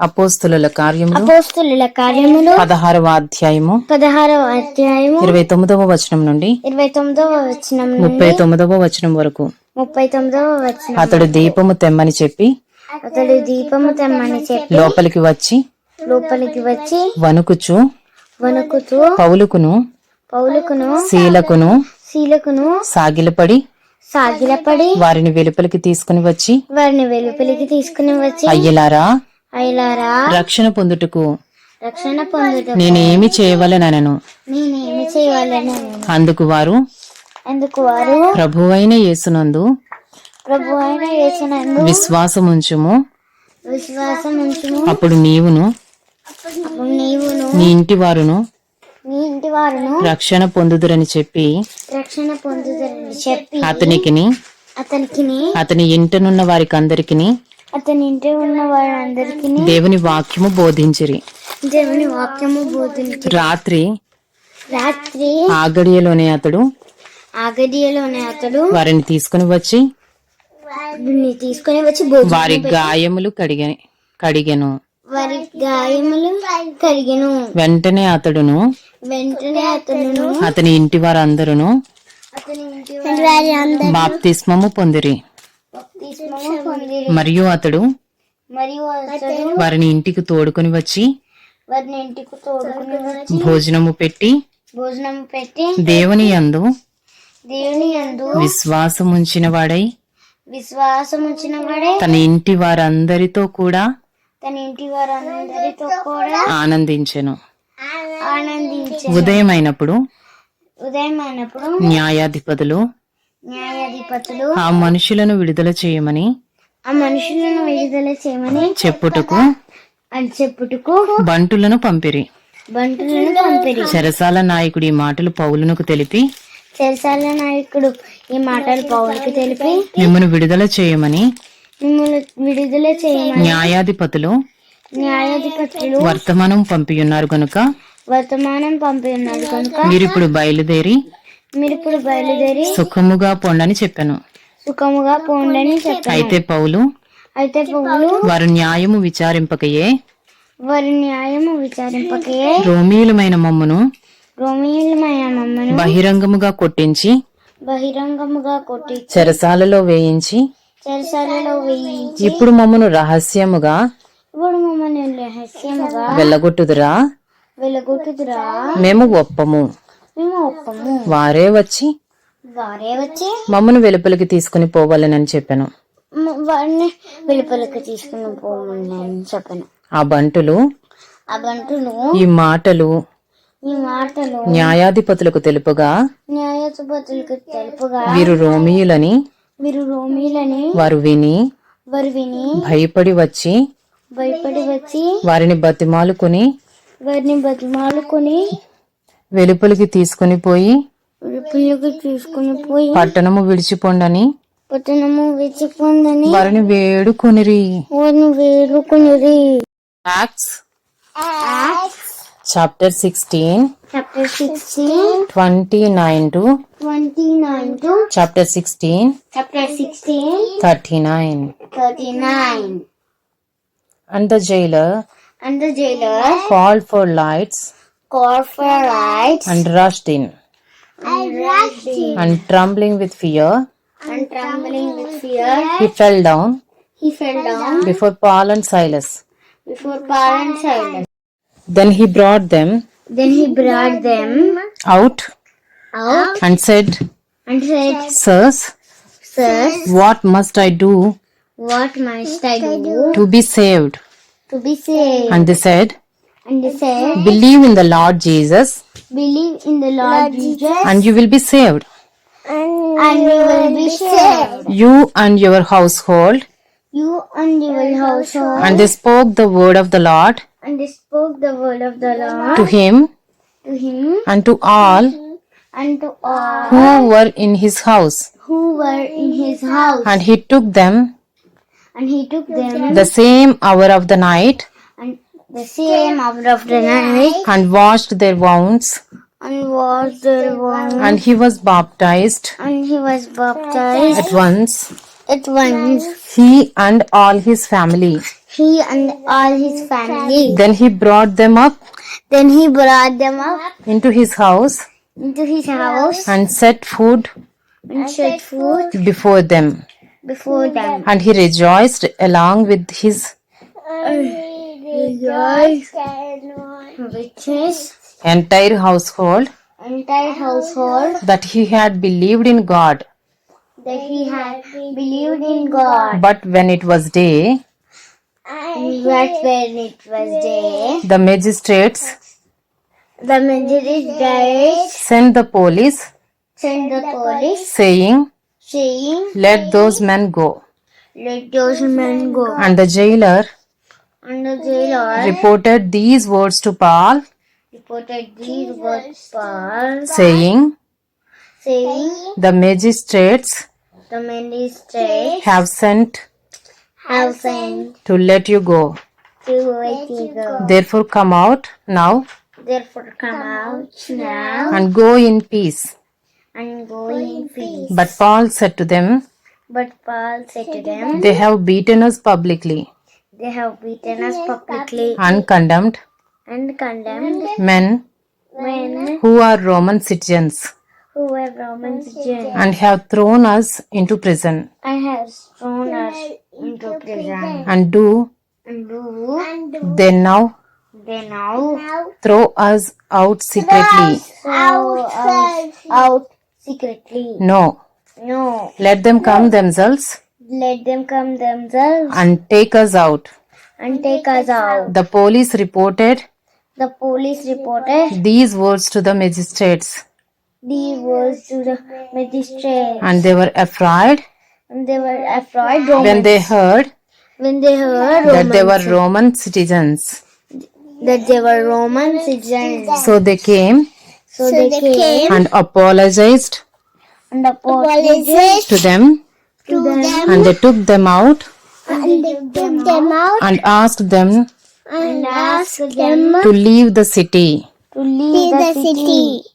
అపోస్తుల కార్యములు. అపోస్తుల కార్యములు. పదహారవ అధ్యాయము. పదహారవ అధ్యాయము. ఇరవై తొమ్మిదవ వచనం నుండి. ఇరవై తొమ్మిదవ వచనం ముప్పై తొమ్మిదవ వచనం వరకు. ముప్పై తొమ్మిదవ వచనం అతడు దీపము తెమ్మని చెప్పి. అతడు దీపము తెమ్మని చెప్పి. లోపలికి వచ్చి. లోపలికి వచ్చి. వణుకుచు. వణుకుతూ. పౌలుకును. పౌలుకును. శీలకును. శీలకును. సాగిలపడి. సాగిలపడి. వారిని వెలుపలికి తీసుకుని వచ్చి. వారిని వెలుపలికి తీసుకుని వచ్చి. అయ్యలారా రక్షణ పొందుటకు రక్షణ పొందుట నేనేమి చేయవలనను నేనేమి చేయాలని అందుకు వారు అందుకు వారు ప్రభువైన యేసునందు ప్రభు అయిన యేసునందు విశ్వాసముంచుము. విశ్వాసం ఉంచుము అప్పుడు నీవును అప్పుడు నీవును నీ ఇంటి వారును నీ ఇంటి వారును రక్షణ పొందుదురని చెప్పి రక్షణ పొందుతారని చెప్పి అతనికిని అతనికి అతని ఇంటనున్న వారికందరికిని అతని ఇంటి ఉన్న వారందరికి దేవుని వాక్యము బోధించిరి. దేవుని వాక్యము బోధించి రాత్రి రాత్రి ఆ గడియలోనే అతడు ఆ గడియలోనే అతడు వారిని తీసుకుని వచ్చి తీసుకొని వచ్చి వారి గాయములు కడిగ కడిగెను. వారి గాయములు కరిగెను వెంటనే అతడును వెంటనే అతను అతని ఇంటి వారందరూ బాప్తిస్మము పొందిరి. మరియు అతడు వారిని ఇంటికి తోడుకొని వచ్చి వారిని ఇంటికి తోడుకుని వచ్చి భోజనము పెట్టి భోజనం పెట్టి దేవుని యందు దేవుని యందు విశ్వాసముంచిన వాడై విశ్వాసం ఉంచిన వాడే తన ఇంటి వారందరితో కూడా తన ఇంటి వారందరితో కూడా ఆనందించెను. ఆనందించే ఉదయమైనప్పుడు ఉదయం అయినప్పుడు న్యాయాధిపతులు న్యాయాధిపతులు. ఆ మనుషులను విడుదల చేయమని ఆ మనుషులను విడుదల చేయమని చెప్పుటకు అని చెప్పుటకు బంటులను పంపిరి. బంటులను పంపిరి. చెరసాల నాయకుడి ఈ మాటలు పౌలునకు తెలిపి చెరసాల నాయకుడు ఈ మాటలు పౌరులకు తెలిపి మిమ్మను విడుదల చేయమని మిమ్మల్ని విడుదల చేయమని న్యాయాధిపతులు న్యాయాధిపతులు వర్తమానం పంపియున్నారు గనుక వర్తమానం పంపి ఉన్నారు కనుక మీరిప్పుడు బయలుదేరి మీరు ఇప్పుడు బయలుదేరి సుఖముగా పొండని చెప్పాను. సుఖముగా పోండని చెప్పారు అయితే పౌలు అయితే పౌలు వారు న్యాయము విచారింపకయే. వారి న్యాయము విచారింపకే రోమీయులమైన మమ్మును రోమిలమైన మమ్మను బహిరంగముగా కొట్టించి బహిరంగముగా కొట్టి చెరసాలలో వేయించి చెరసాలలో వేయించి ఇప్పుడు మమ్మను రహస్యముగా ఇప్పుడు మమ్మల్ని రహస్యముగా వెళ్ళగొట్టుదురా? ఒప్పము మేము ఒప్పము. వారే వచ్చి వారే వచ్చి మమ్మను వెలుపలికి తీసుకుని పోవాలనని చెప్పాను. వారిని వెలుపలికి తీసుకుని పోమని చెప్పాను. ఆ బంటులు ఆ గంటలు ఈ మాటలు ఈ మాటలు న్యాయాధిపతులకు తెలుపుగా న్యాయసుపతులకు తెలుపుగా వీరు రోమియులని మీరు రోమిలని వారు విని వారు విని భయపడి వచ్చి భయపడి వచ్చి వారిని బతిమాలుకొని వారిని బతిమాలుకొని వెలుపలికి తీసుకుని పోయి తీసుకుని పోయి పట్టణము విడిచిపోండని పట్టణము వెచ్చిపోందని వారిని వేడుకొనిరి. వారిని వేడుకుని Acts chapter sixteen chapter sixteen twenty nine to twenty nine to chapter sixteen chapter sixteen thirty nine thirty nine and the jailer And the jailer called for lights lights and rushed in. And rushed in. and trembling with fear. And trembling with fear, he fell down. He fell down. Before Paul and Silas. Before Paul and Silas. then he brought them Then he brought them out out and said and said, sirs Sirs, what must I do what must I do to be saved? to be saved? and they said And they said, believe in the Lord Jesus Believe in the Lord Jesus, and you will be saved and you will be saved. you and your household You and your household. and they spoke the word of the Lord And they spoke the word of the Lord to him to him and to all and to all who were in his house who were in his house. and he took them And he took them the same hour of the night and the same hour of the night and washed their wounds and washed their wounds. and he was baptized And he was baptized at once at once. he and all his family he and all his family. Then he brought them up Then he brought them up into his house into his house and set food and set food before them. before them. And he rejoiced along with his Rejoiced with his entire household entire household that he had believed in God. that he had believed in God. But when it was day, But when it was day, the magistrates the magistrates sent the police, sent the police, saying, saying, Let those men go. "Let those men go." And the jailer And the jailer reported these words to Paul, reported these words Paul, saying, saying, The magistrates "The magistrates have sent have sent to let you go. to let you go. Therefore, come out now Therefore, come out now and go in peace. and go in peace." But Paul said to them, But Paul said to them, They have beaten us publicly They have beaten us publicly. And condemned and condemned men. Men. Who are Roman citizens. Who were Roman citizens. And have thrown us into prison. And have thrown us into prison. and do And do they now they now throw us out secretly? throw us out secretly? No, No, let them come themselves let them come themselves and take us out. and take us out. The police reported The police reported these words to the magistrates these words to the magistrate, and they were afraid and they were afraid when Romans, they heard when they heard that they were Romans, Roman citizens. that they were Roman citizens. So they came So they came and apologized and apologized to them to them and they took them out and they took them out and asked them and asked them to leave the city. to leave the city.